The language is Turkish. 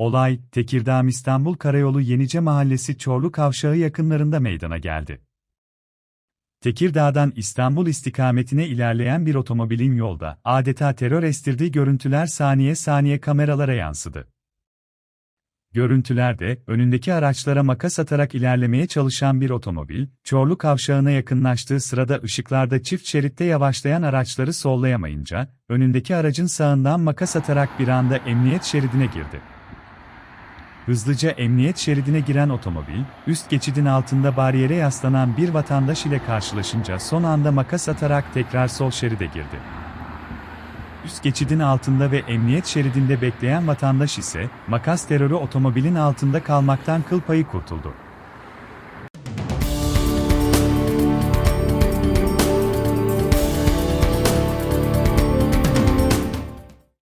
Olay, Tekirdağ-İstanbul Karayolu Yenice Mahallesi Çorlu Kavşağı yakınlarında meydana geldi. Tekirdağ'dan İstanbul istikametine ilerleyen bir otomobilin yolda adeta terör estirdiği görüntüler saniye saniye kameralara yansıdı. Görüntülerde, önündeki araçlara makas atarak ilerlemeye çalışan bir otomobil, Çorlu kavşağına yakınlaştığı sırada ışıklarda çift şeritte yavaşlayan araçları sollayamayınca, önündeki aracın sağından makas atarak bir anda emniyet şeridine girdi. Hızlıca emniyet şeridine giren otomobil, üst geçidin altında bariyere yaslanan bir vatandaş ile karşılaşınca son anda makas atarak tekrar sol şeride girdi. Üst geçidin altında ve emniyet şeridinde bekleyen vatandaş ise, makas terörü otomobilin altında kalmaktan kıl payı kurtuldu.